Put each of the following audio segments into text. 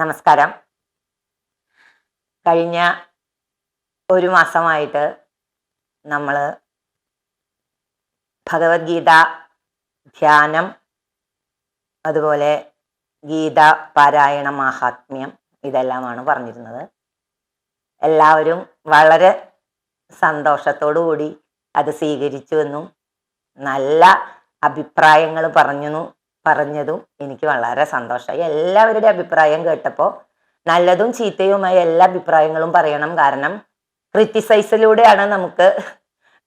നമസ്കാരം. കഴിഞ്ഞ ഒരു മാസമായിട്ട് നമ്മൾ ഭഗവത്ഗീത ധ്യാനം അതുപോലെ ഗീത പാരായണ മാഹാത്മ്യം ഇതെല്ലാമാണ് പറഞ്ഞിരുന്നത്. എല്ലാവരും വളരെ സന്തോഷത്തോടു കൂടി അത് സ്വീകരിച്ചുവെന്നും നല്ല അഭിപ്രായങ്ങൾ പറഞ്ഞു പറഞ്ഞതും എനിക്ക് വളരെ സന്തോഷമായി. എല്ലാവരുടെ അഭിപ്രായം കേട്ടപ്പോൾ നല്ലതും ചീത്തയുമായ എല്ലാ അഭിപ്രായങ്ങളും പറയണം. കാരണം ക്രിറ്റിസൈസിലൂടെയാണ് നമുക്ക്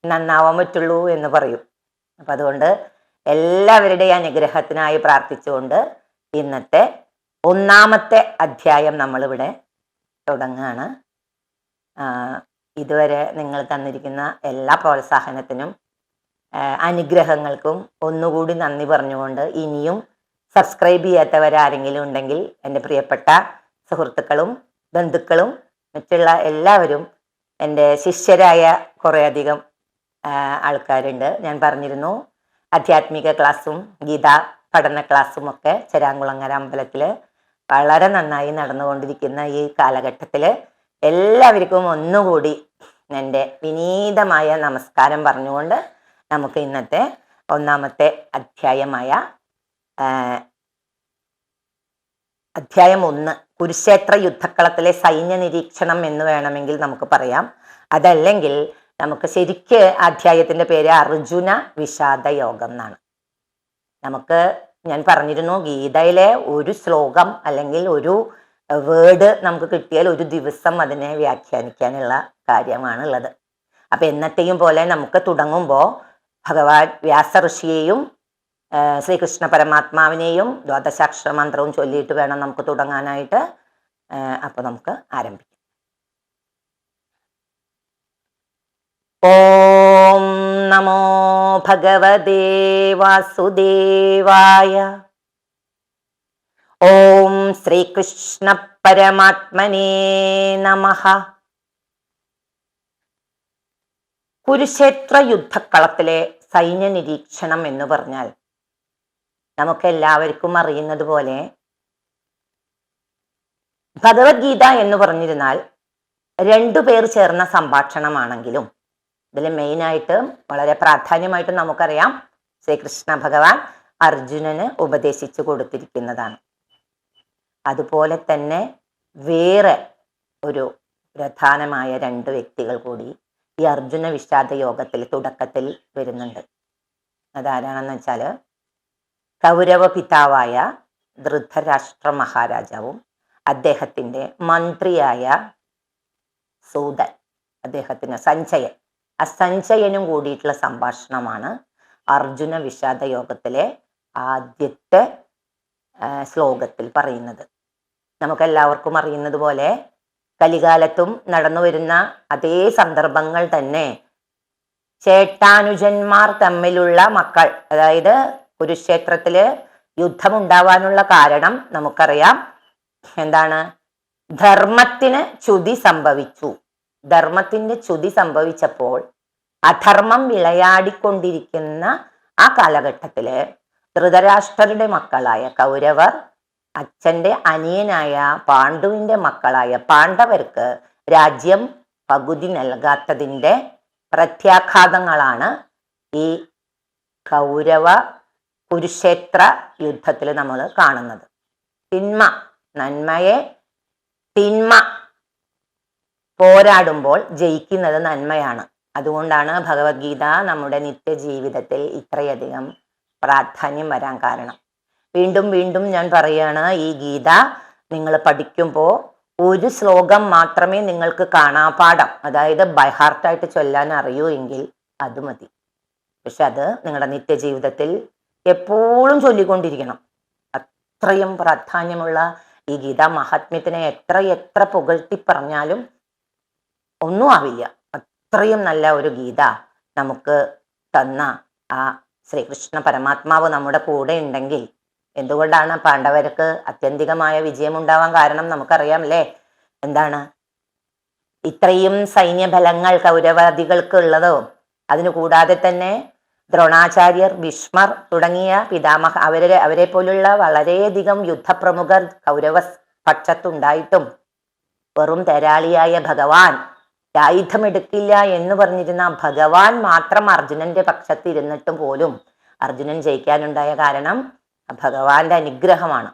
നന്നാവാൻ പറ്റുള്ളൂ എന്ന് പറയും. അപ്പം അതുകൊണ്ട് എല്ലാവരുടെയും അനുഗ്രഹത്തിനായി പ്രാർത്ഥിച്ചുകൊണ്ട് ഇന്നത്തെ ഒന്നാമത്തെ അധ്യായം നമ്മളിവിടെ തുടങ്ങുകയാണ്. ഇതുവരെ നിങ്ങൾ തന്നിരിക്കുന്ന എല്ലാ പ്രോത്സാഹനത്തിനും അനുഗ്രഹങ്ങൾക്കും ഒന്നുകൂടി നന്ദി പറഞ്ഞുകൊണ്ട് ഇനിയും സബ്സ്ക്രൈബ് ചെയ്യാത്തവരാരെങ്കിലും ഉണ്ടെങ്കിൽ എന്റെ പ്രിയപ്പെട്ട സുഹൃത്തുക്കളും ബന്ധുക്കളും മറ്റുള്ള എല്ലാവരും എന്റെ ശിഷ്യരായ കുറേയധികം ആൾക്കാരുണ്ട്. ഞാൻ പറഞ്ഞിരുന്നു ആധ്യാത്മിക ക്ലാസ്സും ഗീത പഠന ക്ലാസ്സും ഒക്കെ ചെരാങ്കുളങ്ങര അമ്പലത്തിൽ വളരെ നന്നായി നടന്നുകൊണ്ടിരിക്കുന്ന ഈ കാലഘട്ടത്തിൽ എല്ലാവർക്കും ഒന്നുകൂടി എന്റെ വിനീതമായ നമസ്കാരം പറഞ്ഞുകൊണ്ട് നമുക്ക് ഇന്നത്തെ ഒന്നാമത്തെ അധ്യായമായ അധ്യായം ഒന്ന് കുരുക്ഷേത്ര യുദ്ധക്കളത്തിലെ സൈന്യ നിരീക്ഷണം എന്ന് വേണമെങ്കിൽ നമുക്ക് പറയാം. അതല്ലെങ്കിൽ നമുക്ക് ശരിക്ക് അധ്യായത്തിന്റെ പേര് അർജുന വിഷാദ യോഗം എന്നാണ്. നമുക്ക് ഞാൻ പറഞ്ഞിരുന്നു ഗീതയിലെ ഒരു ശ്ലോകം അല്ലെങ്കിൽ ഒരു വേർഡ് നമുക്ക് കിട്ടിയാൽ ഒരു ദിവസം അതിനെ വ്യാഖ്യാനിക്കാനുള്ള കാര്യമാണ് ഉള്ളത് അപ്പൊ എന്നത്തെയും പോലെ നമുക്ക് തുടങ്ങുമ്പോൾ ഭഗവാൻ വ്യാസ ഋഷിയെയും ശ്രീകൃഷ്ണ പരമാത്മാവിനെയും ദ്വാദശാക്ഷര മന്ത്രവും ചൊല്ലിയിട്ട് വേണം നമുക്ക് തുടങ്ങാനായിട്ട്. അപ്പൊ നമുക്ക് ആരംഭിക്കാം. ഓം നമോ ഭഗവദേ വാസുദേവായ. ഓം ശ്രീകൃഷ്ണ പരമാത്മനേ നമഃ. കുരുക്ഷേത്ര യുദ്ധക്കളത്തിലെ സൈന്യ നിരീക്ഷണം എന്ന് പറഞ്ഞാൽ നമുക്ക് എല്ലാവർക്കും അറിയുന്നത് പോലെ ഭഗവത്ഗീത എന്ന് പറഞ്ഞിരുന്നാൽ രണ്ടു പേർ ചേർന്ന സംഭാഷണമാണെങ്കിലും ഇതിൽ മെയിനായിട്ട് വളരെ പ്രാധാന്യമായിട്ട് നമുക്കറിയാം ശ്രീകൃഷ്ണ ഭഗവാൻ അർജുനന് ഉപദേശിച്ചു കൊടുത്തിരിക്കുന്നതാണ്. അതുപോലെ തന്നെ വേറെ ഒരു പ്രധാനമായ രണ്ട് വ്യക്തികൾ കൂടി ഈ അർജുന വിഷാദ യോഗത്തിൽ തുടക്കത്തിൽ വരുന്നുണ്ട്. അതാരാണെന്ന് വെച്ചാൽ കൗരവ പിതാവായ ധൃതരാഷ്ട്ര മഹാരാജാവും അദ്ദേഹത്തിന്റെ മന്ത്രിയായ സൂതൻ അദ്ദേഹത്തിന് സഞ്ജയൻ. ആ സഞ്ജയനും കൂടിയിട്ടുള്ള സംഭാഷണമാണ് അർജുന വിഷാദ യോഗത്തിലെ ആദ്യത്തെ ശ്ലോകത്തിൽ പറയുന്നത്. നമുക്കെല്ലാവർക്കും അറിയുന്നത് പോലെ കലികാലത്തും നടന്നു വരുന്ന അതേ സന്ദർഭങ്ങൾ തന്നെ ചേട്ടാനുജന്മാർ തമ്മിലുള്ള മക്കൾ. അതായത് കുരുക്ഷേത്രത്തിൽ യുദ്ധമുണ്ടാവാനുള്ള കാരണം നമുക്കറിയാം. എന്താണ്? ധർമ്മത്തിന് ചുതി സംഭവിച്ചു. ധർമ്മത്തിന്റെ ചുതി സംഭവിച്ചപ്പോൾ അധർമ്മം വിളയാടിക്കൊണ്ടിരിക്കുന്ന ആ കാലഘട്ടത്തിൽ ധൃതരാഷ്ട്രരുടെ മക്കളായ കൗരവർ അച്ഛന്റെ അനിയനായ പാണ്ഡുവിന്റെ മക്കളായ പാണ്ഡവർക്ക് രാജ്യം പകുതി നൽകാത്തതിന്റെ പ്രത്യാഘാതങ്ങളാണ് ഈ കൗരവ കുരുക്ഷേത്ര യുദ്ധത്തിൽ നമ്മൾ കാണുന്നത്. തിന്മ നന്മയെ തിന്മ പോരാടുമ്പോൾ ജയിക്കുന്നത് നന്മയാണ്. അതുകൊണ്ടാണ് ഭഗവത്ഗീത നമ്മുടെ നിത്യജീവിതത്തിൽ ഇത്രയധികം പ്രാധാന്യം വരാൻ കാരണം. വീണ്ടും വീണ്ടും ഞാൻ പറയാണ് ഈ ഗീത നിങ്ങൾ പഠിക്കുമ്പോൾ ഒരു ശ്ലോകം മാത്രമേ നിങ്ങൾക്ക് കാണാ പാഠം. അതായത് ബൈഹാർട്ടായിട്ട് ചൊല്ലാൻ അറിയൂ എങ്കിൽ അത് മതി. പക്ഷെ അത് നിങ്ങളുടെ നിത്യജീവിതത്തിൽ എപ്പോഴും ചൊല്ലിക്കൊണ്ടിരിക്കണം. അത്രയും പ്രാധാന്യമുള്ള ഈ ഗീത മഹാത്മ്യത്തിനെ എത്ര എത്ര പുകഴ്ത്തി പറഞ്ഞാലും ഒന്നും ആവില്ല. അത്രയും നല്ല ഒരു ഗീത നമുക്ക് തന്ന ആ ശ്രീകൃഷ്ണ പരമാത്മാവ് നമ്മുടെ കൂടെ ഉണ്ടെങ്കിൽ എന്തുകൊണ്ടാണ് പാണ്ഡവർക്ക് അത്യന്തികമായ വിജയം ഉണ്ടാവാൻ കാരണം നമുക്കറിയാം അല്ലേ എന്താണ്? ഇത്രയും സൈന്യബലങ്ങൾ കൗരവാദികൾക്ക് ഉള്ളതോ? അതിനു കൂടാതെ തന്നെ ദ്രോണാചാര്യർ ഭീഷ്മർ തുടങ്ങിയ പിതാമഹ അവരെ അവരെ പോലുള്ള വളരെയധികം യുദ്ധപ്രമുഖർ കൗരവ പക്ഷത്തുണ്ടായിട്ടും വെറും തെരാളിയായ ഭഗവാൻ ആയുധമെടുക്കില്ല എന്ന് പറഞ്ഞിരുന്ന ഭഗവാൻ മാത്രം അർജുനന്റെ പക്ഷത്തിരുന്നിട്ടും പോലും അർജുനൻ ജയിക്കാനുണ്ടായ കാരണം ഭഗവാന്റെ അനുഗ്രഹമാണ്.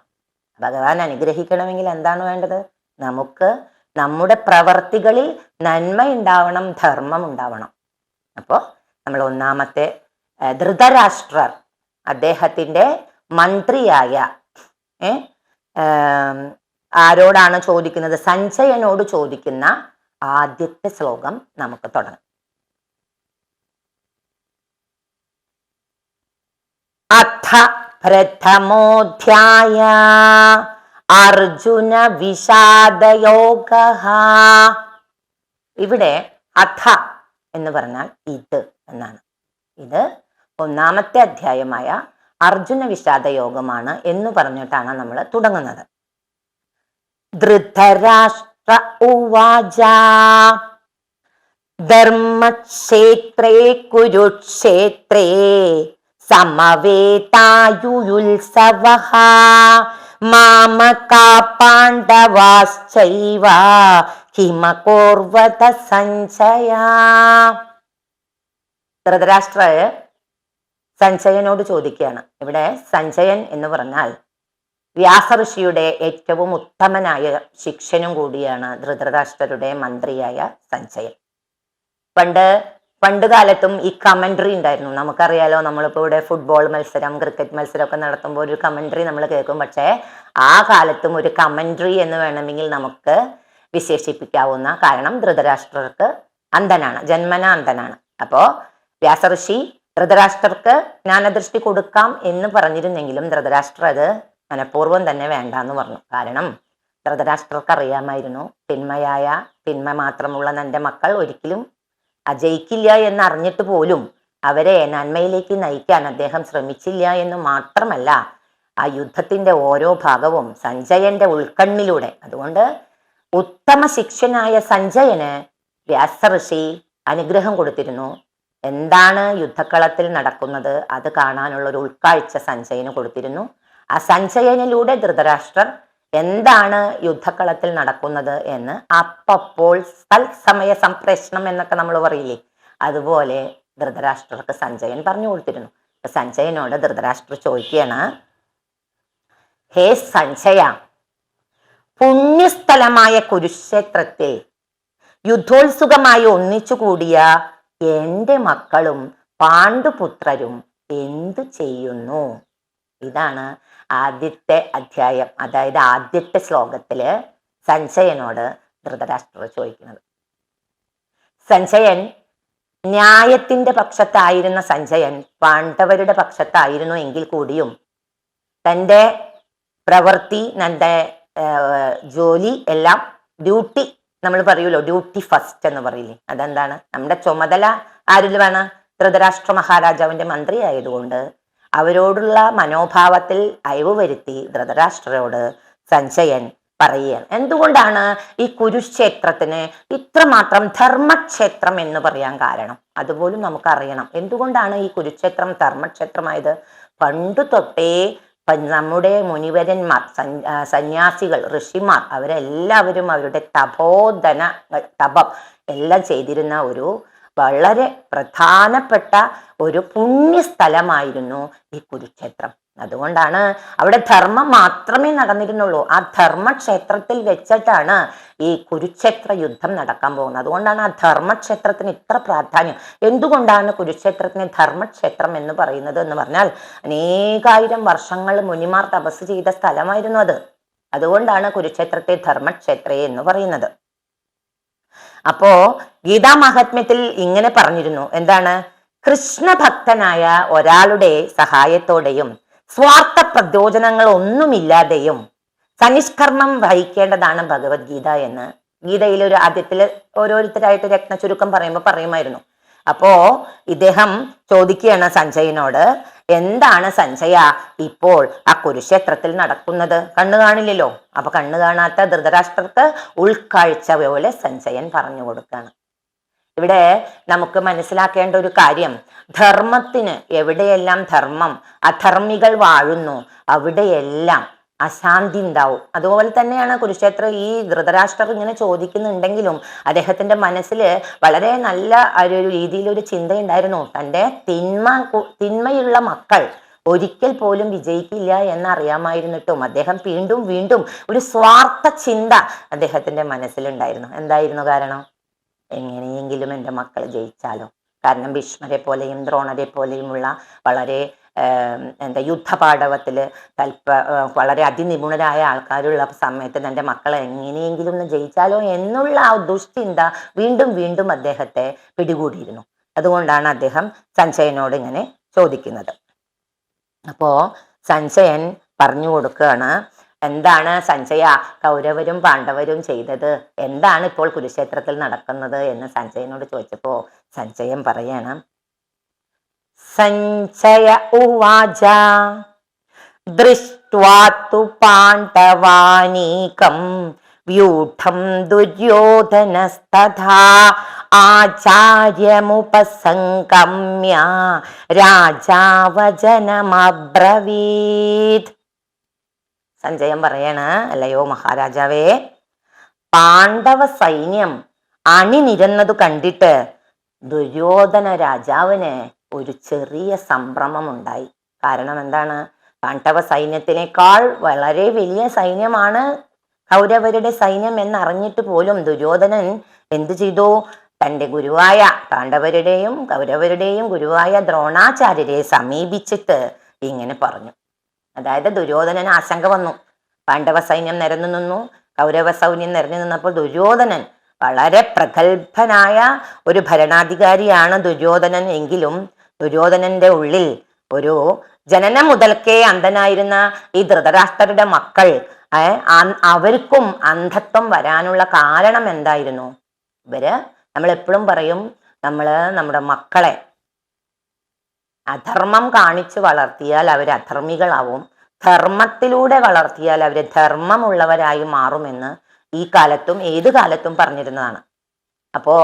ഭഗവാൻ അനുഗ്രഹിക്കണമെങ്കിൽ എന്താണ് വേണ്ടത്? നമുക്ക് നമ്മുടെ പ്രവർത്തികളിൽ നന്മ ഉണ്ടാവണം ധർമ്മം ഉണ്ടാവണം. അപ്പോൾ നമ്മൾ ഒന്നാമത്തെ ധൃതരാഷ്ട്രർ അദ്ദേഹത്തിന്റെ മന്ത്രിയായ ആരോടാണ് ചോദിക്കുന്നത്? സഞ്ജയനോട് ചോദിക്കുന്ന ആദ്യത്തെ ശ്ലോകം നമുക്ക് തുടങ്ങാം. അഥ പ്രഥമോധ്യായ അർജുന വിഷാദയോഗ ഇവിടെ അഥ എന്ന് പറഞ്ഞാൽ ഇത് എന്നാണ്. ഇത് ഒന്നാമത്തെ അധ്യായമായ അർജുന വിഷാദ യോഗമാണ് എന്ന് പറഞ്ഞിട്ടാണ് നമ്മൾ തുടങ്ങുന്നത്. ധൃതരാഷ്ട്ര ഉവാച. ധർമ്മക്ഷേത്രേ കുരുക്ഷേത്രേ സമവേതായുയുത്സവ മാമകാ ഹിമകോർവത സഞ്ജയ. ധൃതരാഷ്ട്ര സഞ്ജയനോട് ചോദിക്കുകയാണ്. ഇവിടെ സഞ്ജയൻ എന്ന് പറഞ്ഞാൽ വ്യാസ ഋഷിയുടെ ഏറ്റവും ഉത്തമനായ ശിക്ഷനും കൂടിയാണ് ധൃതരാഷ്ട്രരുടെ മന്ത്രിയായ സഞ്ജയൻ. പണ്ട് പണ്ട് കാലത്തും ഈ കമൻട്രി ഉണ്ടായിരുന്നു. നമുക്കറിയാലോ നമ്മളിപ്പോൾ ഇവിടെ ഫുട്ബോൾ മത്സരം ക്രിക്കറ്റ് മത്സരം ഒക്കെ നടത്തുമ്പോൾ ഒരു കമൻട്രി നമ്മൾ കേൾക്കും. പക്ഷേ ആ കാലത്തും ഒരു കമൻട്രി എന്ന് വേണമെങ്കിൽ നമുക്ക് വിശേഷിപ്പിക്കാവുന്ന കാരണം ധൃതരാഷ്ട്രർക്ക് അന്ധനാണ് ജന്മന അന്ധനാണ്. അപ്പോ വ്യാസഋഷി ധൃതരാഷ്ട്രർക്ക് ജ്ഞാനദൃഷ്ടി കൊടുക്കാം എന്ന് പറഞ്ഞിരുന്നെങ്കിലും ധൃതരാഷ്ട്ര അത് മനഃപൂർവം തന്നെ വേണ്ട എന്ന് പറഞ്ഞു. കാരണം ധൃതരാഷ്ട്രർക്ക് അറിയാമായിരുന്നു തിന്മയായ തിന്മ മാത്രമുള്ള തന്റെ മക്കൾ ഒരിക്കലും അജയിക്കില്ല എന്ന് അറിഞ്ഞിട്ട് പോലും അവരെ നന്മയിലേക്ക് നയിക്കാൻ അദ്ദേഹം ശ്രമിച്ചില്ല എന്ന് മാത്രമല്ല ആ യുദ്ധത്തിന്റെ ഓരോ ഭാഗവും സഞ്ജയന്റെ ഉൾക്കണ്ണിലൂടെ. അതുകൊണ്ട് ഉത്തമ ശിക്ഷനായ സഞ്ജയന് വ്യാസഋഷി അനുഗ്രഹം കൊടുത്തിരുന്നു. എന്താണ് യുദ്ധക്കളത്തിൽ നടക്കുന്നത്? അത് കാണാനുള്ള ഒരു ഉൾക്കാഴ്ച സഞ്ജയന് കൊടുത്തിരുന്നു. ആ സഞ്ജയനിലൂടെ ധൃതരാഷ്ട്രർ എന്താണ് യുദ്ധക്കളത്തിൽ നടക്കുന്നത് എന്ന് അപ്പപ്പോൾ തത്സമയ സംപ്രേഷണം എന്നൊക്കെ നമ്മൾ പറയില്ലേ? അതുപോലെ ധൃതരാഷ്ട്രർക്ക് സഞ്ജയൻ പറഞ്ഞു കൊടുത്തിരുന്നു. സഞ്ജയനോട് ധൃതരാഷ്ട്രർ ചോദിക്കുകയാണ് ഹേ സഞ്ജയ പുണ്യസ്ഥലമായ കുരുക്ഷേത്രത്തിൽ യുദ്ധോത്സുകമായി ഒന്നിച്ചുകൂടിയ എന്റെ മക്കളും പാണ്ഡുപുത്രരും എന്തു ചെയ്യുന്നു? ഇതാണ് ആദ്യത്തെ അധ്യായം അതായത് ആദ്യത്തെ ശ്ലോകത്തിൽ സഞ്ജയനോട് ധൃതരാഷ്ട്രർ ചോദിക്കുന്നത്. സഞ്ജയൻ ന്യായത്തിന്റെ പക്ഷത്തായിരുന്ന സഞ്ജയൻ പാണ്ഡവരുടെ പക്ഷത്തായിരുന്നു എങ്കിൽ കൂടിയും തന്റെ പ്രവൃത്തി തന്റെ ജോലി എല്ലാം ഡ്യൂട്ടി നമ്മൾ പറയുമല്ലോ ഡ്യൂട്ടി ഫസ്റ്റ് എന്ന് പറയില്ലേ? അതെന്താണ്? നമ്മുടെ ചുമതല ആരിൽ വേണം ധൃതരാഷ്ട്ര മഹാരാജാവിന്റെ മന്ത്രി ആയതുകൊണ്ട് അവരോടുള്ള മനോഭാവത്തിൽ അയവ് വരുത്തി ധൃതരാഷ്ട്രരോട് സഞ്ജയൻ പറയുകയാണ്. എന്തുകൊണ്ടാണ് ഈ കുരുക്ഷേത്രത്തിന് ഇത്രമാത്രം ധർമ്മക്ഷേത്രം എന്ന് പറയാൻ കാരണം? അതുപോലും നമുക്കറിയണം. എന്തുകൊണ്ടാണ് ഈ കുരുക്ഷേത്രം ധർമ്മക്ഷേത്രമായത്? പണ്ടു തൊട്ടേ നമ്മുടെ മുനിവരന്മാർ സന്യാസികൾ ഋഷിമാർ അവരെല്ലാവരും അവരുടെ തപോധന തപം എല്ലാം ചെയ്തിരുന്ന ഒരു വളരെ പ്രധാനപ്പെട്ട ഒരു പുണ്യസ്ഥലമായിരുന്നു ഈ കുരുക്ഷേത്രം. അതുകൊണ്ടാണ് അവിടെ ധർമ്മം മാത്രമേ നടന്നിരുന്നുള്ളൂ. ആ ധർമ്മക്ഷേത്രത്തിൽ വെച്ചിട്ടാണ് ഈ കുരുക്ഷേത്ര യുദ്ധം നടക്കാൻ പോകുന്നത്. അതുകൊണ്ടാണ് ആ ധർമ്മക്ഷേത്രത്തിന് ഇത്ര പ്രാധാന്യം. എന്തുകൊണ്ടാണ് കുരുക്ഷേത്രത്തിന് ധർമ്മക്ഷേത്രം എന്ന് പറയുന്നത് എന്ന് പറഞ്ഞാൽ അനേകായിരം വർഷങ്ങൾ മുനിമാർ തപസ് ചെയ്ത സ്ഥലമായിരുന്നു അത്. അതുകൊണ്ടാണ് കുരുക്ഷേത്രത്തെ ധർമ്മക്ഷേത്രേ എന്ന് പറയുന്നത്. അപ്പോ ഗീതാ മഹാത്മ്യത്തിൽ ഇങ്ങനെ പറഞ്ഞിരുന്നു. എന്താണ്? കൃഷ്ണഭക്തനായ ഒരാളുടെ സഹായത്തോടെയും സ്വാർത്ഥ പ്രചോദനങ്ങൾ ഒന്നുമില്ലാതെയും സനിഷ്കർമ്മം വഹിക്കേണ്ടതാണ് ഭഗവത്ഗീത എന്ന്. ഗീതയിൽ ഒരു ആദ്യത്തിൽ ഓരോരുത്തരായിട്ട് രത്ന ചുരുക്കം പറയുമ്പോൾ പറയുമായിരുന്നു. അപ്പോ ഇദ്ദേഹം ചോദിക്കുകയാണ് സഞ്ജയനോട് എന്താണ് സഞ്ജയ ഇപ്പോൾ ആ കുരുക്ഷേത്രത്തിൽ നടക്കുന്നത്? കണ്ണു കാണില്ലല്ലോ. അപ്പൊ കണ്ണു കാണാത്ത ധൃതരാഷ്ട്രത്ത് ഉൾക്കാഴ്ച പോലെ സഞ്ജയൻ പറഞ്ഞു കൊടുക്കുകയാണ് ഇവിടെ നമുക്ക് മനസ്സിലാക്കേണ്ട ഒരു കാര്യം. ധർമ്മത്തിന് എവിടെയെല്ലാം ധർമ്മം അധർമ്മികൾ വാഴുന്നു അവിടെയെല്ലാം അശാന്തി ഉണ്ടാവും. അതുപോലെ തന്നെയാണ് കുരുക്ഷേത്ര ഈ ധൃതരാഷ്ട്രർ ഇങ്ങനെ ചോദിക്കുന്നുണ്ടെങ്കിലും അദ്ദേഹത്തിന്റെ മനസ്സിൽ വളരെ നല്ല ഒരു രീതിയിൽ ഒരു ചിന്തയുണ്ടായിരുന്നു. തന്റെ തിന്മ തിന്മയുള്ള മക്കൾ ഒരിക്കൽ പോലും വിജയിക്കില്ല എന്നറിയാമായിരുന്നിട്ടും അദ്ദേഹം വീണ്ടും വീണ്ടും ഒരു സ്വാർത്ഥ ചിന്ത അദ്ദേഹത്തിന്റെ മനസ്സിലുണ്ടായിരുന്നു. എന്തായിരുന്നു കാരണം? എങ്ങനെയെങ്കിലും എന്റെ മക്കൾ ജയിച്ചാലോ. കാരണം ഭീഷ്മരെ പോലെയും ദ്രോണരെ പോലെയുമുള്ള വളരെ എന്താ യുദ്ധപാടവത്തിൽ തൽപ്പ ഏർ വളരെ അതിനിപുണരായ ആൾക്കാരുള്ള സമയത്ത് തന്റെ മക്കളെ എങ്ങനെയെങ്കിലും ഒന്ന് ജയിച്ചാലോ എന്നുള്ള ആ ദുഷ്ചിന്ത വീണ്ടും വീണ്ടും അദ്ദേഹത്തെ പിടികൂടിയിരുന്നു. അതുകൊണ്ടാണ് അദ്ദേഹം സഞ്ജയനോട് ഇങ്ങനെ ചോദിക്കുന്നത്. അപ്പോ സഞ്ജയൻ പറഞ്ഞു കൊടുക്കുകയാണ് എന്താണ് സഞ്ജയ കൗരവരും പാണ്ഡവരും ചെയ്തത്? എന്താണ് ഇപ്പോൾ കുരുക്ഷേത്രത്തിൽ നടക്കുന്നത്? എന്ന് സഞ്ജയനോട് ചോദിച്ചപ്പോ സഞ്ജയൻ പറയണം സഞ്ജയ ഉവാച. ദൃഷ്ട്വാത്തു പാണ്ഡവാനീകം വ്യൂഢം ദുര്യോധനസ്തഥാ. ആചാര്യമുപസംഗമ്യ രാജാവചനമബ്രവീത്. സഞ്ജയം പറയാണ് അല്ലയോ മഹാരാജാവേ. പാണ്ഡവ സൈന്യം അണിനിരന്നതു കണ്ടിട്ട് ദുര്യോധന രാജാവിന് ഒരു ചെറിയ സംഭ്രമമുണ്ടായി. കാരണം എന്താണ്? പാണ്ഡവ സൈന്യത്തിനേക്കാൾ വളരെ വലിയ സൈന്യമാണ് കൗരവരുടെ സൈന്യം എന്നറിഞ്ഞിട്ട് പോലും ദുര്യോധനൻ എന്തു ചെയ്തു? തന്റെ ഗുരുവായ പാണ്ഡവരുടെയും കൗരവരുടെയും ഗുരുവായ ദ്രോണാചാര്യരെ സമീപിച്ചിട്ട് ഇങ്ങനെ പറഞ്ഞു. അതായത് ദുര്യോധനന് ആശങ്ക വന്നു. പാണ്ഡവ സൈന്യം നിരന്നു നിന്നു. കൗരവ സൈന്യം നിരന്നു നിന്നപ്പോൾ ദുര്യോധനൻ വളരെ പ്രഗത്ഭനായ ഒരു ഭരണാധികാരിയാണ് ദുര്യോധനൻ എങ്കിലും ദുര്യോധനന്റെ ഉള്ളിൽ ഒരു ജനനം മുതൽക്കേ അന്ധനായിരുന്ന ഈ ധൃതരാഷ്ട്രരുടെ മക്കൾ അവർക്കും അന്ധത്വം വരാനുള്ള കാരണം എന്തായിരുന്നു? ഇവർ നമ്മൾ എപ്പോഴും പറയും നമ്മൾ നമ്മുടെ മക്കളെ അധർമ്മം കാണിച്ചു വളർത്തിയാൽ അവർ അധർമ്മികളാവും. ധർമ്മത്തിലൂടെ വളർത്തിയാൽ അവർ ധർമ്മമുള്ളവരായി മാറുമെന്ന് ഈ കാലത്തും ഏത് കാലത്തും പറഞ്ഞിരുന്നതാണ്. അപ്പോ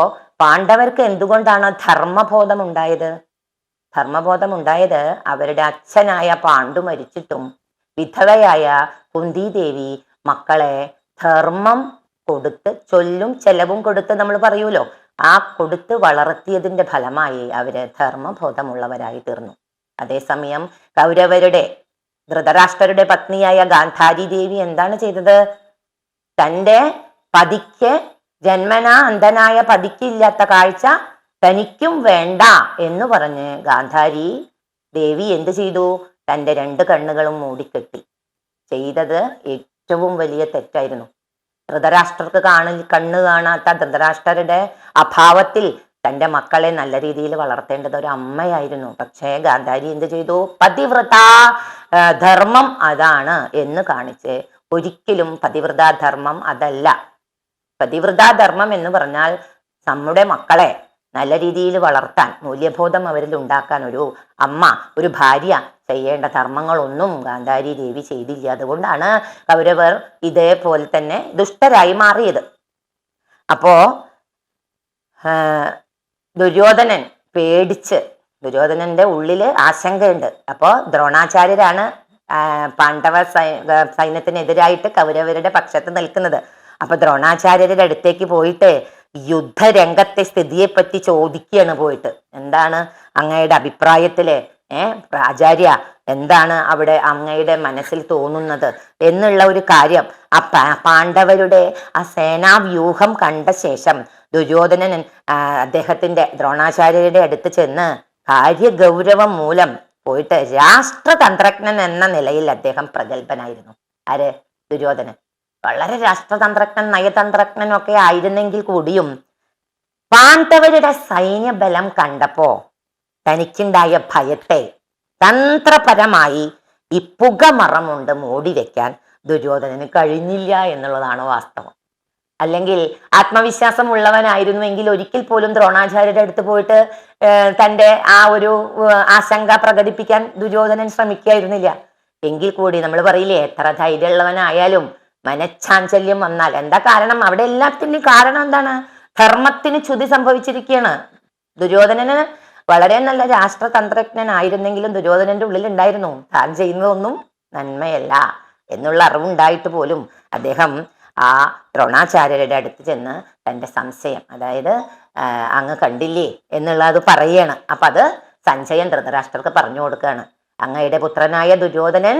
പാണ്ഡവർക്ക് എന്തുകൊണ്ടാണ് ധർമ്മബോധം ഉണ്ടായത്? ധർമ്മബോധം ഉണ്ടായത് അവരുടെ അച്ഛനായ പാണ്ഡു മരിച്ചിട്ടും വിധവയായ കുന്തിദേവി മക്കളെ ധർമ്മം കൊടുത്ത് ചൊല്ലും ചെലവും കൊടുത്ത് നമ്മൾ പറയൂലോ? ആ കൊടുത്ത് വളർത്തിയതിന്റെ ഫലമായി അവർ ധർമ്മബോധമുള്ളവരായി തീർന്നു അതേസമയം കൗരവരുടെ ധൃതരാഷ്ട്രരുടെ പത്നിയായ ഗാന്ധാരി ദേവി എന്താണ് ചെയ്തത്? തന്റെ പതിക്ക് ജന്മനാ അന്ധനായ പതിക്കില്ലാത്ത കാഴ്ച തനിക്കും വേണ്ട എന്ന് പറഞ്ഞ് ഗാന്ധാരി ദേവി എന്ത് ചെയ്തു? തന്റെ രണ്ട് കണ്ണുകളും മൂടിക്കെട്ടി. ചെയ്തത് ഏറ്റവും വലിയ തെറ്റായിരുന്നു. ധൃതരാഷ്ട്രർക്ക് കാണ കണ്ണ് കാണാത്ത ധൃതരാഷ്ട്രരുടെ അഭാവത്തിൽ തന്റെ മക്കളെ നല്ല രീതിയിൽ വളർത്തേണ്ടത് ഒരു അമ്മയായിരുന്നു. പക്ഷേ ഗാന്ധാരി എന്ത് ചെയ്തു? പതിവ്രത ധർമ്മം അതാണ് എന്ന് കാണിച്ച് ഒരിക്കലും പതിവ്രതാ ധർമ്മം അതല്ല. പതിവ്രതാ ധർമ്മം എന്ന് പറഞ്ഞാൽ നമ്മുടെ മക്കളെ നല്ല രീതിയിൽ വളർത്താൻ മൂല്യബോധം അവരിൽ ഉണ്ടാക്കാൻ ഒരു അമ്മ ഒരു ഭാര്യ ചെയ്യേണ്ട ധർമ്മങ്ങളൊന്നും ഗാന്ധാരി ദേവി ചെയ്തില്ല. അതുകൊണ്ടാണ് കൗരവർ ഇതേപോലെ തന്നെ ദുഷ്ടരായി മാറിയത്. അപ്പോ ദുര്യോധനൻ പേടിച്ച് ദുര്യോധനന്റെ ഉള്ളിൽ ആശങ്കയുണ്ട്. അപ്പോ ദ്രോണാചാര്യരാണ് പാണ്ഡവ സൈന്യത്തിനെതിരായിട്ട് കൗരവരുടെ പക്ഷത്ത് നിൽക്കുന്നത്. അപ്പൊ ദ്രോണാചാര്യരുടെ അടുത്തേക്ക് പോയിട്ട് യുദ്ധരംഗത്തെ സ്ഥിതിയെപ്പറ്റി ചോദിക്കുകയാണ് പോയിട്ട്. എന്താണ് അങ്ങയുടെ അഭിപ്രായത്തിൽ? ഏ ആചാര്യ എന്താണ് അവിടെ അങ്ങയുടെ മനസ്സിൽ തോന്നുന്നത് എന്നുള്ള ഒരു കാര്യം. ആ പാണ്ഡവരുടെ ആ സേനാവ്യൂഹം കണ്ട ശേഷം ദുര്യോധനൻ അദ്ദേഹത്തിന്റെ ദ്രോണാചാര്യരുടെ അടുത്ത് ചെന്ന് കാര്യഗൗരവം മൂലം പോയിട്ട് രാഷ്ട്രതന്ത്രജ്ഞൻ എന്ന നിലയിൽ അദ്ദേഹം പ്രഗത്ഭനായിരുന്നു. ആര്? ദുര്യോധനൻ. വളരെ രാഷ്ട്രതന്ത്രജ്ഞൻ നയതന്ത്രജ്ഞൻ ഒക്കെ ആയിരുന്നെങ്കിൽ കൂടിയും പാണ്ഡവരുടെ സൈന്യബലം കണ്ടപ്പോ തനിക്കുണ്ടായ ഭയത്തെ തന്ത്രപരമായി ഈ പുകമറമുണ്ട് മൂടി വെക്കാൻ ദുര്യോധനന് കഴിഞ്ഞില്ല എന്നുള്ളതാണ് വാസ്തവം. അല്ലെങ്കിൽ ആത്മവിശ്വാസം ഉള്ളവനായിരുന്നുവെങ്കിൽ ഒരിക്കൽ പോലും ദ്രോണാചാര്യരുടെ അടുത്ത് പോയിട്ട് തന്റെ ആ ഒരു ആശങ്ക പ്രകടിപ്പിക്കാൻ ദുര്യോധനൻ ശ്രമിക്കായിരുന്നില്ല. എങ്കിൽ കൂടി നമ്മൾ പറയില്ലേ എത്ര ധൈര്യമുള്ളവനായാലും മനഃചാഞ്ചല്യം വന്നാൽ. എന്താ കാരണം? അവിടെ എല്ലാത്തിനും കാരണം എന്താണ്? ധർമ്മത്തിന് ചുതി സംഭവിച്ചിരിക്കുകയാണ് ദുര്യോധനന് വളരെ നല്ല രാഷ്ട്രതന്ത്രജ്ഞനായിരുന്നെങ്കിലും ദുര്യോധനന്റെ ഉള്ളിൽ ഉണ്ടായിരുന്നു താൻ ചെയ്യുന്നതൊന്നും നന്മയല്ല എന്നുള്ള അറിവുണ്ടായിട്ട് പോലും അദ്ദേഹം ആ ദ്രോണാചാര്യരുടെ അടുത്ത് ചെന്ന് തന്റെ സംശയം അതായത് അങ്ങ് കണ്ടില്ലേ എന്നുള്ളത് പറയാണ്. അപ്പൊ അത് സഞ്ജയൻ ധൃതരാഷ്ട്രർക്ക് പറഞ്ഞു കൊടുക്കുകയാണ് അങ്ങയുടെ പുത്രനായ ദുര്യോധനൻ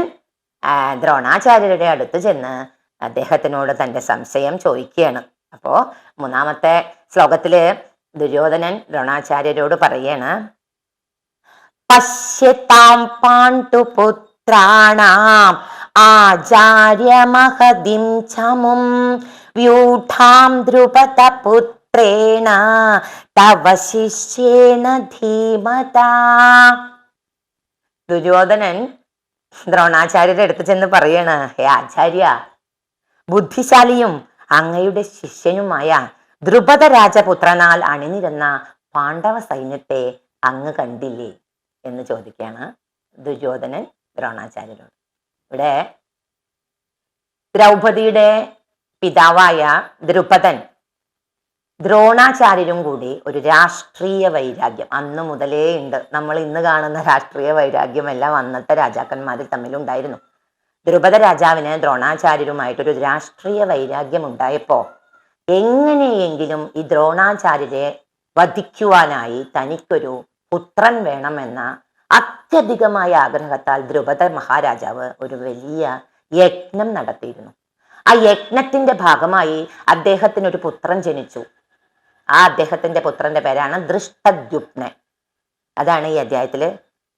ദ്രോണാചാര്യരുടെ അടുത്ത് ചെന്ന് അദ്ദേഹത്തിനോട് തന്റെ സംശയം ചോദിക്കുകയാണ്. അപ്പോ മൂന്നാമത്തെ ശ്ലോകത്തിൽ ദുര്യോധനൻ ദ്രോണാചാര്യരോട് പറയാണ് പശ്യത്താം പാണ്ഡുപുത്രാണാം ആചാര്യമഹതിം ചമും വ്യൂഢാം ദ്രുപദപുത്രേണ തവ ശിഷ്യേണ ധീമതാ. ദുര്യോധനൻ ദ്രോണാചാര്യരെ അടുത്ത് ചെന്ന് പറയാണ് ഹേ ആചാര്യ ബുദ്ധിശാലിയും അങ്ങയുടെ ശിഷ്യനുമായ ദ്രുപദ രാജപുത്രനാൽ അണിനിരുന്ന പാണ്ഡവ സൈന്യത്തെ അങ്ങ് കണ്ടില്ലേ എന്ന് ചോദിക്കുകയാണ് ദുര്യോധനൻ ദ്രോണാചാര്യരോട്. ഇവിടെ ദ്രൗപതിയുടെ പിതാവായ ദ്രുപദൻ ദ്രോണാചാര്യരും കൂടി ഒരു രാഷ്ട്രീയ വൈരാഗ്യം. അന്ന് മുതലേ ഉണ്ട്. നമ്മൾ ഇന്ന് കാണുന്ന രാഷ്ട്രീയ വൈരാഗ്യമെല്ലാം അന്നത്തെ രാജാക്കന്മാരിൽ തമ്മിലുണ്ടായിരുന്നു. ദ്രുപദ രാജാവിന് ദ്രോണാചാര്യരുമായിട്ടൊരു രാഷ്ട്രീയ വൈരാഗ്യം ഉണ്ടായപ്പോ എങ്ങനെയെങ്കിലും ഈ ദ്രോണാചാര്യരെ വധിക്കുവാനായി തനിക്കൊരു പുത്രൻ വേണമെന്ന അത്യധികമായ ആഗ്രഹത്താൽ ദ്രുപദ മഹാരാജാവ് ഒരു വലിയ യജ്ഞം നടത്തിയിരുന്നു. ആ യജ്ഞത്തിന്റെ ഭാഗമായി അദ്ദേഹത്തിന് ഒരു പുത്രൻ ജനിച്ചു. ആ അദ്ദേഹത്തിന്റെ പുത്രന്റെ പേരാണ് ദൃഷ്ടദ്യുപ്നെ അതാണ് ഈ അധ്യായത്തിൽ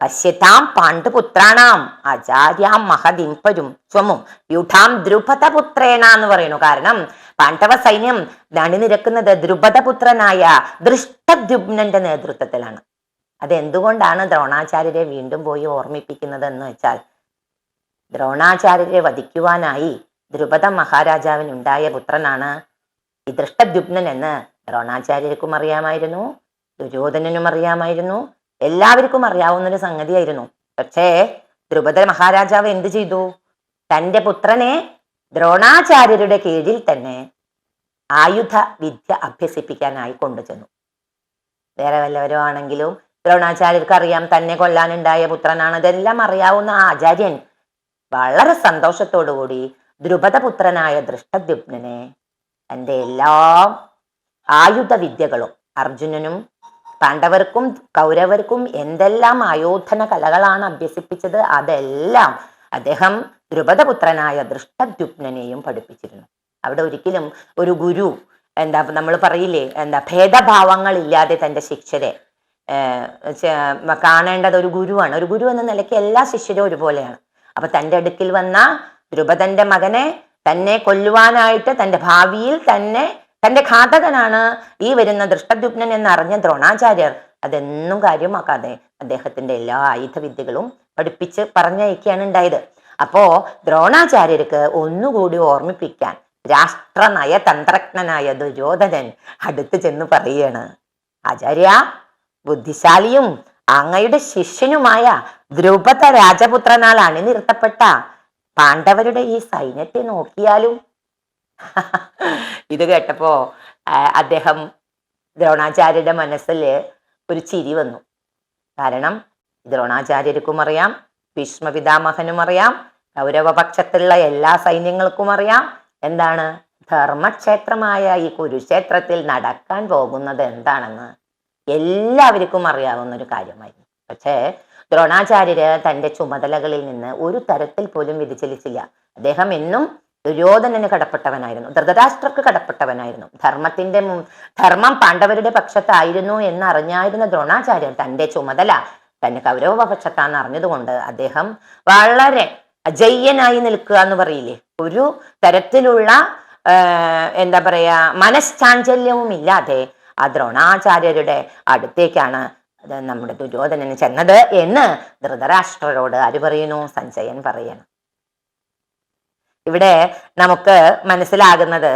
പശ്യതാം പാണ്ഡുപുത്രാണാം ആചാര്യാം മഹദിംപരും സ്വമും യുഠാം ദ്രുപദപുത്രേണ എന്ന് പറയുന്നു. കാരണം പാണ്ഡവ സൈന്യം അണിനിരക്കുന്നത് ദ്രുപദപുത്രനായ ദൃഷ്ടദ്യുപ്നന്റെ നേതൃത്വത്തിലാണ്. അതെന്തുകൊണ്ടാണ് ദ്രോണാചാര്യരെ വീണ്ടും പോയി ഓർമ്മിപ്പിക്കുന്നത് എന്ന് വെച്ചാൽ ദ്രോണാചാര്യരെ വധിക്കുവാനായി ദ്രുപദ മഹാരാജാവിനുണ്ടായ പുത്രനാണ് ഈ ദൃഷ്ടദ്യുപ്നൻ എന്ന് ദ്രോണാചാര്യർക്കും അറിയാമായിരുന്നു ദുര്യോധനനും അറിയാമായിരുന്നു എല്ലാവർക്കും അറിയാവുന്ന ഒരു സംഗതിയായിരുന്നു. പക്ഷേ ദ്രുപദ മഹാരാജാവ് എന്ത് ചെയ്തു? തന്റെ പുത്രനെ ദ്രോണാചാര്യരുടെ കീഴിൽ തന്നെ ആയുധ വിദ്യ അഭ്യസിപ്പിക്കാനായി കൊണ്ടുചെന്നു. വേറെ വല്ലവരും ആണെങ്കിലും ദ്രോണാചാര്യർക്ക് അറിയാം തന്നെ കൊല്ലാനുണ്ടായ പുത്രനാണ്. ഇതെല്ലാം അറിയാവുന്ന ആ ആചാര്യൻ വളരെ സന്തോഷത്തോടുകൂടി ദ്രുപദപുത്രനായ ദൃഷ്ടദ്യുപ്നെ തന്റെ എല്ലാ ആയുധ വിദ്യകളും അർജുനനും പാണ്ഡവർക്കും കൗരവർക്കും എന്തെല്ലാം ആയോധന കലകളാണ് അഭ്യസിപ്പിച്ചത് അതെല്ലാം അദ്ദേഹം ദ്രുപദപുത്രനായ ദൃഷ്ടദ്യുപ്നനെയും പഠിപ്പിച്ചിരുന്നു. അവിടെ ഒരിക്കലും ഒരു ഗുരു എന്താ നമ്മൾ പറയില്ലേ എന്താ ഭേദഭാവങ്ങൾ ഇല്ലാതെ തന്റെ ശിക്ഷരെ ഏർ കാണേണ്ടത് ഒരു ഗുരുവാണ്. ഒരു ഗുരു എന്ന നിലയ്ക്ക് എല്ലാ ശിഷ്യരും ഒരുപോലെയാണ്. അപ്പൊ തന്റെ അടുക്കിൽ വന്ന ദ്രുപദന്റെ മകനെ തന്നെ കൊല്ലുവാനായിട്ട് തന്റെ ഭാവിയിൽ തന്നെ തന്റെ ഘാതകനാണ് ഈ വരുന്ന ദൃഷ്ടദ്യുപ്നൻ എന്നറിഞ്ഞ ദ്രോണാചാര്യർ. അതെന്നും കാര്യമാക്കാതെ അദ്ദേഹത്തിന്റെ എല്ലാ ആയുധവിദ്യകളും പഠിപ്പിച്ച് പറഞ്ഞയക്കുകയാണ് ഉണ്ടായത്. അപ്പോ ദ്രോണാചാര്യർക്ക് ഒന്നുകൂടി ഓർമ്മിപ്പിക്കാൻ രാഷ്ട്ര നയതന്ത്രജ്ഞനായ ദുര്യോധനൻ അടുത്ത് ചെന്ന് പറയുകയാണ്. ആചാര്യ ബുദ്ധിശാലിയും അങ്ങയുടെ ശിഷ്യനുമായ ദ്രുപദ രാജപുത്രനാൽ അണിനിർത്തപ്പെട്ട പാണ്ഡവരുടെ ഈ സൈന്യത്തെ നോക്കിയാലും ഇത് കേട്ടപ്പോ അദ്ദേഹം ദ്രോണാചാര്യരുടെ മനസ്സിൽ ഒരു ചിരി വന്നു. കാരണം ദ്രോണാചാര്യർക്കും അറിയാം ഭീഷ്മപിതാമഹനും അറിയാം കൗരവപക്ഷത്തുള്ള എല്ലാ സൈന്യങ്ങൾക്കും അറിയാം. എന്താണ്? ധർമ്മക്ഷേത്രമായ ഈ കുരുക്ഷേത്രത്തിൽ നടക്കാൻ പോകുന്നത് എന്താണെന്ന് എല്ലാവർക്കും അറിയാവുന്ന ഒരു കാര്യമായിരുന്നു. പക്ഷേ ദ്രോണാചാര്യര് തന്റെ ചുമതലകളിൽ നിന്ന് ഒരു തരത്തിൽ പോലും വ്യതിചലിച്ചില്ല. അദ്ദേഹം എന്നും ദുര്യോധനന് കടപ്പെട്ടവനായിരുന്നു. ധൃതരാഷ്ട്രക്ക് കടപ്പെട്ടവനായിരുന്നു. ധർമ്മത്തിന്റെ ധർമ്മം പാണ്ഡവരുടെ പക്ഷത്തായിരുന്നു എന്ന് അറിഞ്ഞായിരുന്ന ദ്രോണാചാര്യൻ തന്റെ ചുമതല തന്നെ കൗരവ പക്ഷത്താന്ന് അറിഞ്ഞതുകൊണ്ട് അദ്ദേഹം വളരെ അജയ്യനായി നിൽക്കുക എന്ന് പറയില്ലേ? ഒരു തരത്തിലുള്ള എന്താ പറയാ മനഃശാഞ്ചല്യവും ഇല്ലാതെ ആ ദ്രോണാചാര്യരുടെ അടുത്തേക്കാണ് നമ്മുടെ ദുര്യോധനന് ചെന്നത് എന്ന് ധൃതരാഷ്ട്രരോട് ആര് പറയുന്നു? സഞ്ജയൻ പറയണം. ഇവിടെ നമുക്ക് മനസ്സിലാകുന്നത്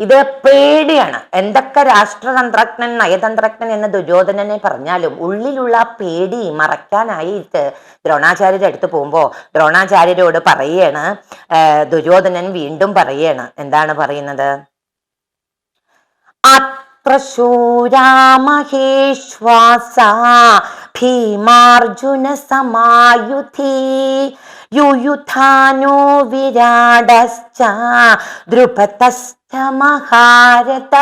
ഇത് പേടിയാണ്. എന്തൊക്കെ രാഷ്ട്രതന്ത്രജ്ഞൻ നയതന്ത്രജ്ഞൻ എന്ന് ദുര്യോധനനെ പറഞ്ഞാലും ഉള്ളിലുള്ള പേടി മറയ്ക്കാനായിട്ട് ദ്രോണാചാര്യരുടെ അടുത്ത് പോകുമ്പോൾ ദ്രോണാചാര്യരോട് പറയാണ് ദുര്യോധനൻ വീണ്ടും പറയാണ്. എന്താണ് പറയുന്നത്? അത്ര ഭീമാർജുന സമായുധി യുയുധാനോ വിരാടശ്ച ദ്രുപതശ്ച മഹാരഥ.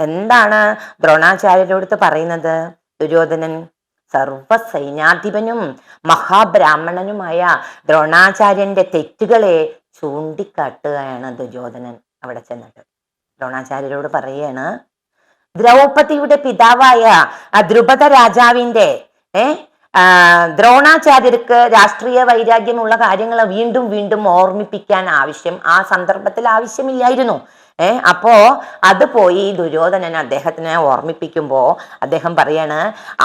എന്താണ് ദ്രോണാചാര്യരോടുത്ത് പറയുന്നത്? ദുര്യോധനൻ സർവ സൈന്യാധിപനും മഹാബ്രാഹ്മണനുമായ ദ്രോണാചാര്യന്റെ തെറ്റുകളെ ചൂണ്ടിക്കാട്ടുകയാണ് ദുര്യോധനൻ അവിടെ ചെന്നിട്ട്. ദ്രോണാചാര്യരോട് പറയാണ് ദ്രൗപതിയുടെ പിതാവായ ദ്രുപദ രാജാവിന്റെ ഏ ആ, ദ്രോണാചാര്യർക്ക് രാഷ്ട്രീയ വൈരാഗ്യമുള്ള കാര്യങ്ങൾ വീണ്ടും വീണ്ടും ഓർമ്മിപ്പിക്കാൻ ആവശ്യം. ആ സന്ദർഭത്തിൽ ആവശ്യമില്ലായിരുന്നു. ഏ അപ്പോ അത് പോയി ദുര്യോധനൻ അദ്ദേഹത്തിനെ ഓർമ്മിപ്പിക്കുമ്പോ അദ്ദേഹം പറയാണ്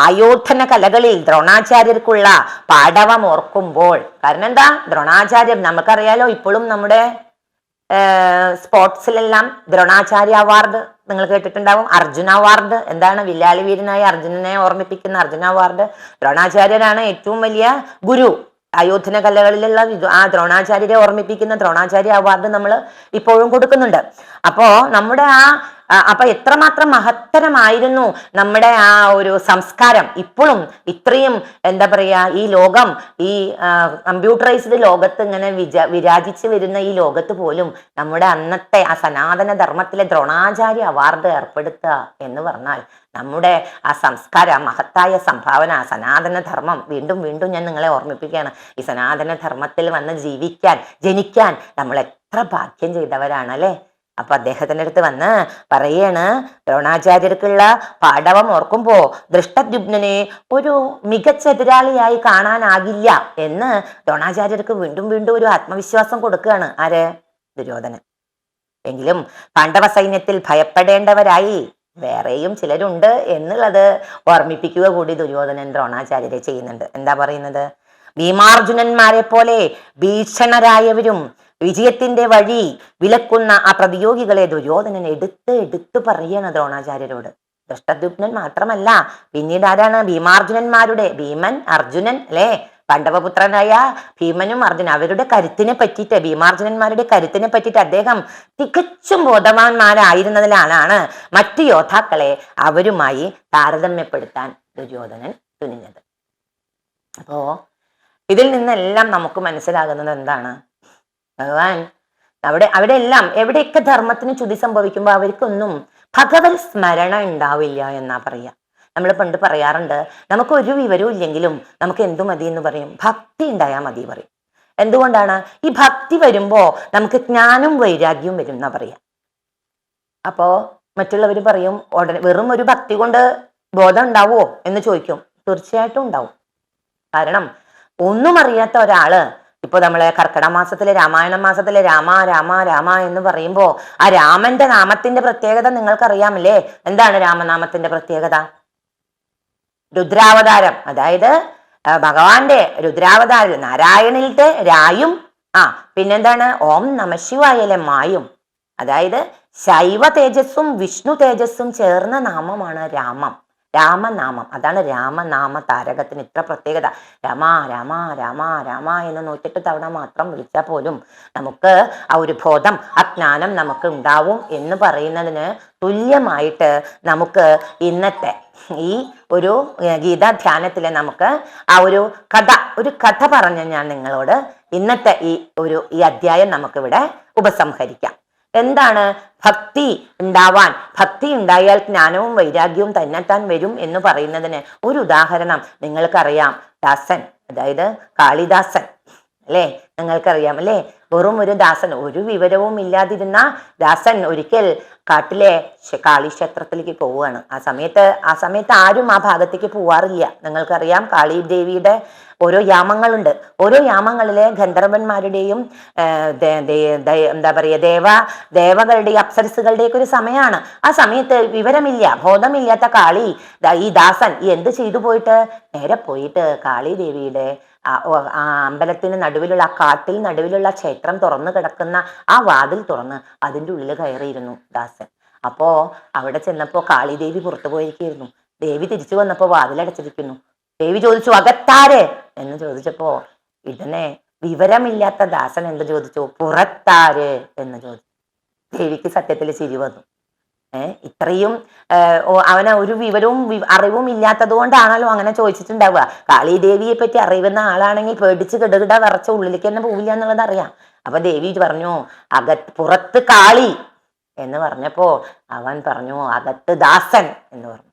ആയോധന കലകളിൽ ദ്രോണാചാര്യർക്കുള്ള പാടവം ഓർക്കുമ്പോൾ കാരണം എന്താ? ദ്രോണാചാര്യർ നമുക്കറിയാലോ ഇപ്പോഴും നമ്മുടെ സ്പോർട്സിലെല്ലാം ദ്രോണാചാര്യ അവാർഡ് നിങ്ങൾ കേട്ടിട്ടുണ്ടാവും. അർജുന അവാർഡ്. എന്താണ്? വില്ലാളി വീരനായ അർജുനനെ ഓർമ്മിപ്പിക്കുന്ന അർജുന അവാർഡ്. ദ്രോണാചാര്യരാണ് ഏറ്റവും വലിയ ഗുരു. ആയോധന കലകളിലുള്ള ആ ദ്രോണാചാര്യരെ ഓർമ്മിപ്പിക്കുന്ന ദ്രോണാചാര്യ അവാർഡ് നമ്മൾ ഇപ്പോഴും കൊടുക്കുന്നുണ്ട്. അപ്പോ നമ്മുടെ ആ, അപ്പൊ എത്രമാത്രം മഹത്തരമായിരുന്നു നമ്മുടെ ആ ഒരു സംസ്കാരം. ഇപ്പോഴും ഇത്രയും എന്താ പറയാ ഈ ലോകം ഈ കമ്പ്യൂട്ടറൈസ്ഡ് ലോകത്ത് ഇങ്ങനെ വിജ വിരാജിച്ച് വരുന്ന ഈ ലോകത്ത് പോലും നമ്മുടെ അന്നത്തെ ആ സനാതന ധർമ്മത്തിലെ ദ്രോണാചാര്യ അവാർഡ് ഏർപ്പെടുത്തുക എന്ന് പറഞ്ഞാൽ നമ്മുടെ ആ സംസ്കാരം മഹത്തായ സംഭാവന സനാതന ധർമ്മം വീണ്ടും വീണ്ടും ഞാൻ നിങ്ങളെ ഓർമ്മിപ്പിക്കുകയാണ്. ഈ സനാതന ധർമ്മത്തിൽ വന്ന് ജീവിക്കാൻ ജനിക്കാൻ നമ്മൾ എത്ര ഭാഗ്യം ചെയ്തവരാണ് അല്ലേ? അപ്പൊ അദ്ദേഹത്തിന്റെ അടുത്ത് വന്ന് പറയാണ് ദ്രോണാചാര്യർക്കുള്ള പാഠവം ഓർക്കുമ്പോ ദൃഷ്ടദ്യുപ്നെ ഒരു മികച്ച എതിരാളിയായി കാണാനാകില്ല എന്ന് ദ്രോണാചാര്യർക്ക് വീണ്ടും വീണ്ടും ഒരു ആത്മവിശ്വാസം കൊടുക്കുകയാണ്. ആര്? ദുര്യോധന എങ്കിലും പാണ്ഡവ സൈന്യത്തിൽ ഭയപ്പെടേണ്ടവരായി വേറെയും ചിലരുണ്ട് എന്നുള്ളത് ഓർമ്മിപ്പിക്കുക കൂടി ദുര്യോധനൻ ദ്രോണാചാര്യരെ ചെയ്യുന്നുണ്ട്. എന്താ പറയുന്നത്? ഭീമാർജുനന്മാരെ പോലെ ഭീഷണരായവരും വിജയത്തിന്റെ വഴി വിലക്കുന്ന ആ പ്രതിയോഗികളെ ദുര്യോധനൻ എടുത്ത് എടുത്ത് പറയണ ദ്രോണാചാര്യരോട് ദൃഷ്ടദ്യുപ്നൻ മാത്രമല്ല പിന്നീട് ആരാണ്? ഭീമാർജുനന്മാരുടെ ഭീമൻ അർജുനൻ അല്ലേ? പാണ്ഡവപുത്രനായ ഭീമനും അർജുനൻ അവരുടെ കരുത്തിനെ പറ്റിയിട്ട് ഭീമാർജുനന്മാരുടെ കരുത്തിനെ പറ്റിയിട്ട് അദ്ദേഹം തികച്ചും ബോധവാന്മാരായിരുന്നതിലാണ് മറ്റു യോദ്ധാക്കളെ അവരുമായി താരതമ്യപ്പെടുത്താൻ ദുര്യോധനൻ തുനിഞ്ഞത്. അപ്പോ ഇതിൽ നിന്നെല്ലാം നമുക്ക് മനസ്സിലാകുന്നത് എന്താണ്? ഭഗവാൻ. അവിടെ അവിടെ എല്ലാം എവിടെയൊക്കെ ധർമ്മത്തിന് ചുതി സംഭവിക്കുമ്പോൾ അവർക്കൊന്നും ഭഗവത് സ്മരണ ഉണ്ടാവില്ല എന്നാ പറയാ. നമ്മൾ പണ്ട് പറയാറുണ്ട് നമുക്ക് ഒരു വിവരവും ഇല്ലെങ്കിലും നമുക്ക് എന്തു മതി എന്ന് പറയും. ഭക്തി ഉണ്ടായാൽ മതി പറയും. എന്തുകൊണ്ടാണ്? ഈ ഭക്തി വരുമ്പോ നമുക്ക് ജ്ഞാനവും വൈരാഗ്യവും വരും എന്നാ പറയാ. അപ്പോ മറ്റുള്ളവർ പറയും ഉടനെ വെറും ഒരു ഭക്തി കൊണ്ട് ബോധം ഉണ്ടാവുമോ എന്ന് ചോദിക്കും. തീർച്ചയായിട്ടും ഉണ്ടാവും. കാരണം ഒന്നും അറിയാത്ത ഒരാൾ ഇപ്പൊ നമ്മൾ കർക്കിടക മാസത്തിലെ രാമായണ മാസത്തിലെ രാമ രാമ രാമ എന്ന് പറയുമ്പോ ആ രാമന്റെ നാമത്തിന്റെ പ്രത്യേകത നിങ്ങൾക്കറിയാമല്ലേ? എന്താണ് രാമനാമത്തിന്റെ പ്രത്യേകത? രുദ്രാവതാരം. അതായത് ഭഗവാന്റെ രുദ്രാവതാരം നാരായണിലത്തെ രായും ആ പിന്നെന്താണ്? ഓം നമശിവായലെ മായും. അതായത് ശൈവ തേജസ്സും വിഷ്ണു തേജസ്സും ചേർന്ന നാമമാണ് രാമം. രാമനാമം. അതാണ് രാമനാമ താരകത്തിന് ഇത്ര പ്രത്യേകത. രാമ രാമ രാമ രാമ എന്ന് നൂറ്റെട്ട് തവണ മാത്രം വിളിച്ചാൽ പോലും നമുക്ക് ആ ഒരു ബോധം ആ ജ്ഞാനം നമുക്ക് ഉണ്ടാവും എന്ന് പറയുന്നതിന് തുല്യമായിട്ട് നമുക്ക് ഇന്നത്തെ ഈ ഒരു ഗീതാധ്യാനത്തിൽ ഗീതാധ്യാനത്തിലെ നമുക്ക് ആ ഒരു കഥ ഒരു കഥ പറഞ്ഞ് ഞാൻ നിങ്ങളോട് ഇന്നത്തെ ഈ ഒരു ഈ അധ്യായം നമുക്കിവിടെ ഉപസംഹരിക്കാം. എന്താണ്? ഭക്തി ഉണ്ടാവാൻ. ഭക്തി ഉണ്ടായാൽ ജ്ഞാനവും വൈരാഗ്യവും തന്നെത്താൻ വരും എന്ന് പറയുന്നതിന് ഒരു ഉദാഹരണം നിങ്ങൾക്കറിയാം. ദാസൻ അതായത് കാളിദാസൻ അല്ലേ? നിങ്ങൾക്കറിയാം അല്ലേ? വെറും ഒരു ദാസൻ ഒരു വിവരവും ഇല്ലാതിരുന്ന ദാസൻ ഒരിക്കൽ കാട്ടിലെ കാളി ക്ഷേത്രത്തിലേക്ക് പോവുകയാണ്. ആ സമയത്ത് ആ സമയത്ത് ആരും ആ ഭാഗത്തേക്ക് പോവാറില്ല. നിങ്ങൾക്കറിയാം കാളി ദേവിയുടെ ഓരോ യാമങ്ങളുണ്ട്. ഓരോ യാമങ്ങളിലെ ഗന്ധർവന്മാരുടെയും എന്താ പറയുക ദേവ ദേവകളുടെയും അപ്സരസുകളുടെയൊക്കെ ഒരു സമയമാണ്. ആ സമയത്ത് വിവരമില്ല ബോധമില്ലാത്ത കാളി ഈ ദാസൻ എന്ത് ചെയ്തു പോയിട്ട്? നേരെ പോയിട്ട് കാളി ദേവിയുടെ ആ അമ്പലത്തിന് നടുവിലുള്ള ആ കാട്ടിൽ നടുവിലുള്ള ക്ഷേത്രം തുറന്നു കിടക്കുന്ന ആ വാതിൽ തുറന്ന് അതിന്റെ ഉള്ളിൽ കയറിയിരുന്നു ദാസൻ. അപ്പോ അവിടെ ചെന്നപ്പോ കാളിദേവി പുറത്തു പോയിരിക്കുന്നു. ദേവി തിരിച്ചു വന്നപ്പോ വാതിലടച്ചിരിക്കുന്നു. ദേവി ചോദിച്ചു അകത്താരെ? എന്ന് ചോദിച്ചപ്പോ ഇതിനെ വിവരമില്ലാത്ത ദാസൻ എന്ത് ചോദിച്ചു പുറത്താര്? എന്ന് ചോദിച്ചു. ദേവിക്ക് സത്യത്തിൽ ചിരി വന്നു. ഏഹ് ഇത്രയും അവന് ഒരു വിവരവും അറിവും ഇല്ലാത്തത് കൊണ്ടാണല്ലോ അങ്ങനെ ചോദിച്ചിട്ടുണ്ടാവുക. കാളി ദേവിയെ പറ്റി അറിയുന്ന ആളാണെങ്കിൽ പേടിച്ച് കിടകിട വിറച്ച ഉള്ളിലേക്ക് തന്നെ പോവില്ല എന്നുള്ളത് അറിയാം. അപ്പൊ ദേവി പറഞ്ഞു അകത്ത് പുറത്ത് കാളി. എന്ന് പറഞ്ഞപ്പോ അവൻ പറഞ്ഞു അകത്ത് ദാസൻ എന്ന് പറഞ്ഞു.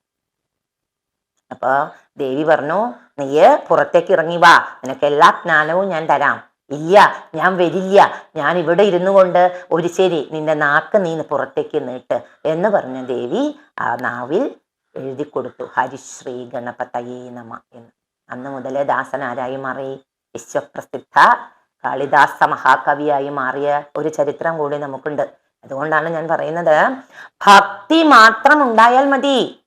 അപ്പൊ ദേവി പറഞ്ഞു നീയ് പുറത്തേക്ക് ഇറങ്ങി വാ. നിനക്ക് എല്ലാ ജ്ഞാനവും ഞാൻ തരാം. ഇല്ല ഞാൻ വരില്ല. ഞാൻ ഇവിടെ ഇരുന്നു കൊണ്ട് ഒരു ശരി നിന്റെ നാക്ക് നീ പുറത്തേക്ക് നീട്ട്. എന്ന് പറഞ്ഞ ദേവി ആ നാവിൽ എഴുതി കൊടുത്തു. ഹരിശ്രീ ഗണപതയേ നമ എന്ന്. അന്ന് മുതലേ ദാസൻ മാറി? വിശ്വപ്രസിദ്ധ കാളിദാസ മഹാകവിയായി മാറിയ ഒരു ചരിത്രം കൂടി നമുക്കുണ്ട്. അതുകൊണ്ടാണ് ഞാൻ പറയുന്നത് ഭക്തി മാത്രം ഉണ്ടായാൽ മതി.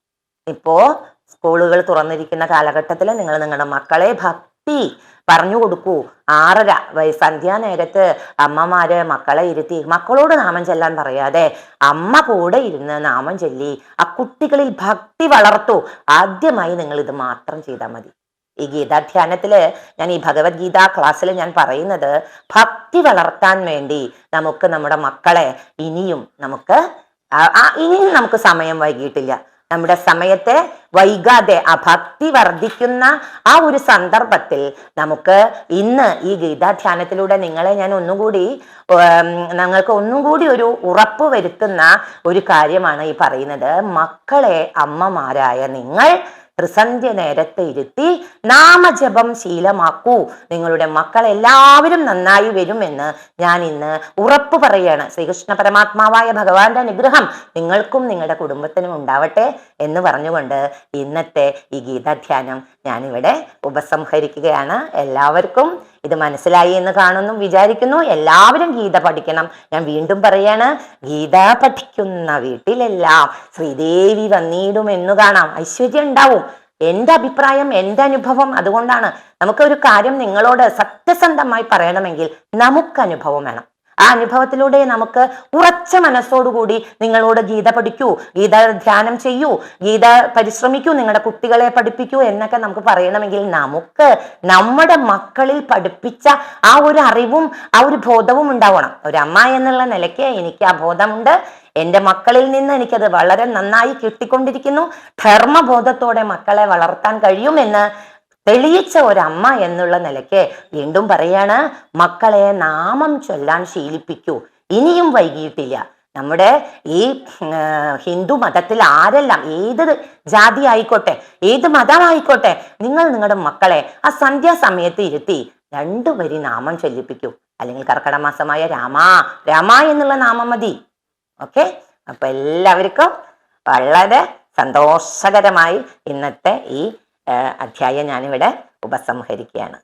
ഇപ്പോ സ്കൂളുകൾ തുറന്നിരിക്കുന്ന കാലഘട്ടത്തിൽ നിങ്ങൾ നിങ്ങളുടെ മക്കളെ ഭക്തി പറഞ്ഞു കൊടുക്കൂ. ആറര സന്ധ്യാനേരത്ത് അമ്മമാര് മക്കളെ ഇരുത്തി മക്കളോട് നാമം ചെല്ലാൻ പറയാതെ അമ്മ കൂടെ ഇരുന്ന് നാമം ചൊല്ലി ആ കുട്ടികളിൽ ഭക്തി വളർത്തു. ആദ്യമായി നിങ്ങൾ ഇത് മാത്രം ചെയ്താൽ മതി. ഈ ഗീതാധ്യാനത്തിൽ ഞാൻ ഈ ഭഗവത്ഗീത ക്ലാസ്സിൽ ഞാൻ പറയുന്നത് ഭക്തി വളർത്താൻ വേണ്ടി നമുക്ക് നമ്മുടെ മക്കളെ ഇനിയും നമുക്ക് ഇനിയും നമുക്ക് സമയം വൈകിട്ടില്ല. നമ്മുടെ സമയത്തെ വൈകാതെ ആ ഭക്തി വർദ്ധിക്കുന്ന ആ ഒരു സന്ദർഭത്തിൽ നമുക്ക് ഇന്ന് ഈ ഗീതാധ്യാനത്തിലൂടെ നിങ്ങളെ ഞാൻ ഒന്നുകൂടി കൂടി ഞങ്ങൾക്ക് ഒന്നും കൂടി ഒരു ഉറപ്പ് വരുത്തുന്ന ഒരു കാര്യമാണ് ഈ പറയുന്നത്. മക്കളെ അമ്മമാരായ നിങ്ങൾ ത്രിസന്ധ്യ നേരത്തെ ഇരുത്തി നാമജപം ശീലമാക്കൂ. നിങ്ങളുടെ മക്കൾ എല്ലാവരും നന്നായി വരുമെന്ന് ഞാൻ ഇന്ന് ഉറപ്പ് പറയാണ്. ശ്രീകൃഷ്ണ പരമാത്മാവായ ഭഗവാന്റെ അനുഗ്രഹം നിങ്ങൾക്കും നിങ്ങളുടെ കുടുംബത്തിനും ഉണ്ടാവട്ടെ എന്ന് പറഞ്ഞുകൊണ്ട് ഇന്നത്തെ ഈ ഗീതാധ്യാനം ഞാനിവിടെ ഉപസംഹരിക്കുകയാണ്. എല്ലാവർക്കും ഇത് മനസ്സിലായി എന്ന് കാണുന്നു വിചാരിക്കുന്നു എല്ലാവരും ഗീത പഠിക്കണം. ഞാൻ വീണ്ടും പറയാണ് ഗീത പഠിക്കുന്ന വീട്ടിലെല്ലാം ശ്രീദേവി വന്നിടും എന്ന് കാണാം. ഐശ്വര്യം ഉണ്ടാവും. എന്റെ അഭിപ്രായം എന്റെ അനുഭവം അതുകൊണ്ടാണ്. നമുക്ക് ഒരു കാര്യം നിങ്ങളോട് സത്യസന്ധമായി പറയണമെങ്കിൽ നമുക്ക് അനുഭവം വേണം. ആ അനുഭവത്തിലൂടെ നമുക്ക് ഉറച്ച മനസ്സോടുകൂടി നിങ്ങളോട് ഗീത പഠിക്കൂ ഗീത ധ്യാനം ചെയ്യൂ ഗീത പരിശ്രമിക്കൂ നിങ്ങളുടെ കുട്ടികളെ പഠിപ്പിക്കൂ എന്നൊക്കെ നമുക്ക് പറയണമെങ്കിൽ നമുക്ക് നമ്മുടെ മക്കളിൽ പഠിപ്പിച്ച ആ ഒരു അറിവും ആ ഒരു ബോധവും ഉണ്ടാവണം. ഒരു അമ്മ എന്നുള്ള നിലയ്ക്ക് എനിക്ക് ആ ബോധമുണ്ട്. എന്റെ മക്കളിൽ നിന്ന് എനിക്കത് വളരെ നന്നായി കിട്ടിക്കൊണ്ടിരിക്കുന്നു. ധർമ്മബോധത്തോടെ മക്കളെ വളർത്താൻ കഴിയുമെന്ന് തെളിയിച്ച ഒരമ്മ എന്നുള്ള നിലയ്ക്ക് വീണ്ടും പറയാണ് മക്കളെ നാമം ചൊല്ലാൻ ശീലിപ്പിക്കൂ. ഇനിയും വൈകിയിട്ടില്ല. നമ്മുടെ ഈ ഹിന്ദു മതത്തിൽ ആരെല്ലാം ഏത് ജാതി ആയിക്കോട്ടെ ഏത് മതമായിക്കോട്ടെ നിങ്ങൾ നിങ്ങളുടെ മക്കളെ ആ സന്ധ്യാസമയത്ത് ഇരുത്തി രണ്ടു വരി നാമം ചൊല്ലിപ്പിക്കൂ. അല്ലെങ്കിൽ കർക്കടമാസമായ രാമ രാമ എന്നുള്ള നാമം മതി. ഓക്കെ? അപ്പൊ എല്ലാവർക്കും വളരെ സന്തോഷകരമായി ഇന്നത്തെ ഈ അധ്യായം ഞാനിവിടെ ഉപസംഹരിക്കുകയാണ്.